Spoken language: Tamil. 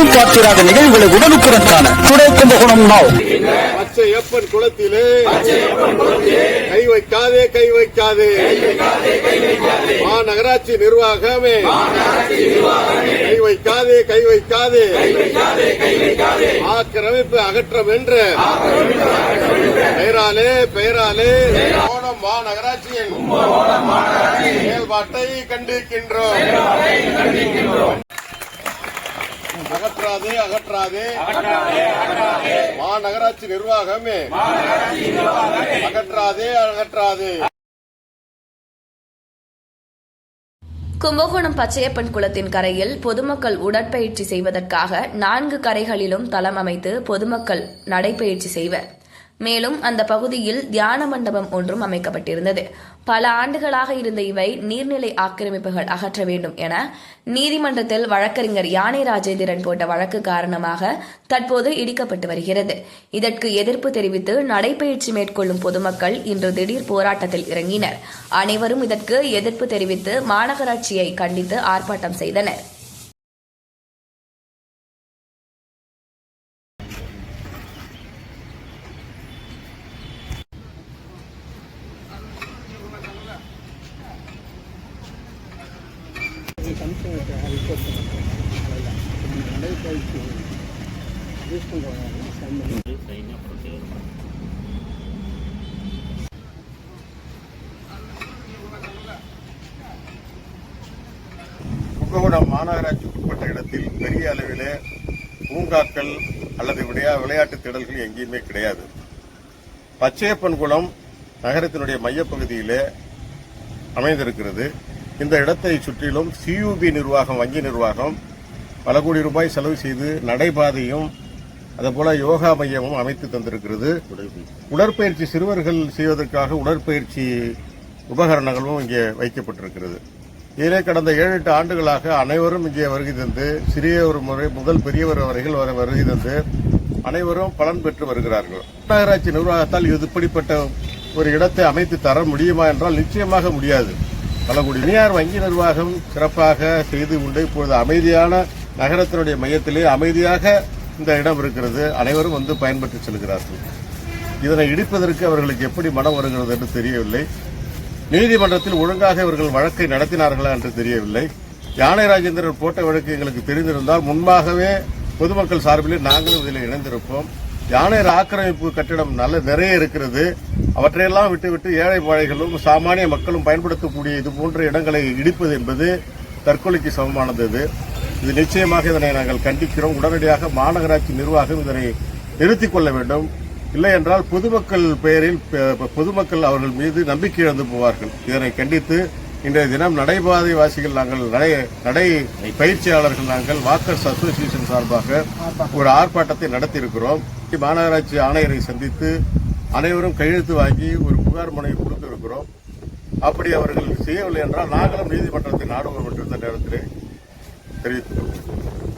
எங்கும் பார்த்திராத நிகழ்வுகளை உடனுக்குடன் காண துணை கும்பகோணம் நாவ் பச்சையப்பன் குளத்திலே கை வைக்காதே கை வைக்காதே. மாநகராட்சி நிர்வாகமே கை வைக்காதே கை வைக்காதே. ஆக்கிரமிப்பு அகற்றம் என்று பெயராலே பெயராலே கோணம் மாநகராட்சியின் செயல்பாட்டை கண்டிக்கின்றோம். அகற்றாதே அகற்றாதே. மாநகராட்சி நிர்வாகமே. அகற்றாதே அகற்றாதே. கும்பகோணம் பச்சையப்பன் குளத்தின் கரையில் பொதுமக்கள் உடற்பயிற்சி செய்வதற்காக நான்கு கரைகளிலும் தளம் அமைத்து பொதுமக்கள் நடைபயிற்சி செய்வர். மேலும் அந்த பகுதியில் தியான மண்டபம் ஒன்றும் அமைக்கப்பட்டிருந்தது. பல ஆண்டுகளாக இருந்த இவை நீர்நிலை ஆக்கிரமிப்புகள் அகற்ற வேண்டும் என நீதிமன்றத்தில் வழக்கறிஞர் யானை ராஜேந்திரன் போட்ட வழக்கு காரணமாக தற்போது இடிக்கப்பட்டு வருகிறது. இதற்கு எதிர்ப்பு தெரிவித்து நடைபயிற்சி மேற்கொள்ளும் பொதுமக்கள் இன்று திடீர் போராட்டத்தில் இறங்கினர். அனைவரும் இதற்கு எதிர்ப்பு தெரிவித்து மாநகராட்சியை கண்டித்து ஆர்ப்பாட்டம் செய்தனர். கும்பகோணம் மாநகராட்சிக்கு உட்பட்ட இடத்தில் பெரிய அளவிலே பூங்காக்கள் அல்லது விளையா விளையாட்டு திடல்கள் எங்கேயுமே கிடையாது. பச்சையப்பன் குளம் நகரத்தினுடைய மையப்பகுதியிலே அமைந்திருக்கிறது. இந்த இடத்தை சுற்றிலும் சியூபி நிர்வாகம் வங்கி நிர்வாகம் பல கோடி ரூபாய் செலவு செய்து நடைபாதையும் அதுபோல யோகா மையமும் அமைத்து தந்திருக்கிறது. உடற்பயிற்சி சிறுவர்கள் செய்வதற்காக உடற்பயிற்சி உபகரணங்களும் இங்கே வைக்கப்பட்டிருக்கிறது. இதிலே கடந்த ஏழு எட்டு ஆண்டுகளாக அனைவரும் இங்கே வருகை தந்து சிறியவர் முறை முதல் பெரியவர் வரைகள் வர வருகை தந்து அனைவரும் பலன் பெற்று வருகிறார்கள். மாநகராட்சி நிர்வாகத்தால் இது இப்படிப்பட்ட ஒரு இடத்தை அமைத்து தர முடியுமா என்றால் நிச்சயமாக முடியாது. பல தனியார் வங்கி நிர்வாகம் சிறப்பாக செய்து கொண்டு இப்பொழுது அமைதியான நகரத்தினுடைய மையத்திலே அமைதியாக இந்த இடம் இருக்கிறது. அனைவரும் வந்து பயன்பெற்று செல்கிறார்கள். இதனை இடிப்பதற்கு அவர்களுக்கு எப்படி மனம் வருகிறது என்று தெரியவில்லை. நீதிமன்றத்தில் ஒழுங்காக இவர்கள் வழக்கை நடத்தினார்களா என்று தெரியவில்லை. யானை ராஜேந்திரன் போட்ட வழக்கு எங்களுக்கு தெரிந்திருந்தால் முன்பாகவே பொதுமக்கள் சார்பில் நாங்களும் இதில் இணைந்திருப்போம். யானை ஆக்கிரமிப்பு கட்டிடம் நல்ல நிறைய இருக்கிறது. அவற்றையெல்லாம் விட்டுவிட்டு ஏழை பாழைகளும் சாமானிய மக்களும் பயன்படுத்தக்கூடிய இது போன்ற இடங்களை இடிப்பது என்பது தற்கொலைக்கு சமமானது இது. இது நிச்சயமாக இதனை நாங்கள் கண்டிக்கிறோம். உடனடியாக மாநகராட்சி நிர்வாகம் இதனை நிறுத்திக் கொள்ள வேண்டும். இல்லை என்றால் பொதுமக்கள் பெயரில் பொதுமக்கள் அவர்கள் மீது நம்பிக்கை இழந்து போவார்கள். இதனை கண்டித்து இன்றைய தினம் நடைபாதை வாசிகள் நாங்கள் நடை நடை பயிற்சியாளர்கள் நாங்கள் வாக்கர்ஸ் அசோசியேஷன் சார்பாக ஒரு ஆர்ப்பாட்டத்தை நடத்தியிருக்கிறோம். மாநகராட்சி ஆணையரை சந்தித்து அனைவரும் கையெழுத்து வாங்கி ஒரு புகார் மனை கொடுத்திருக்கிறோம். அப்படி அவர்கள் செய்யவில்லை என்றால் நாங்களும் நீதிமன்றத்தை நாடுவோம் என்று இந்த நேரத்தில் தெரிவித்துள்ளோம்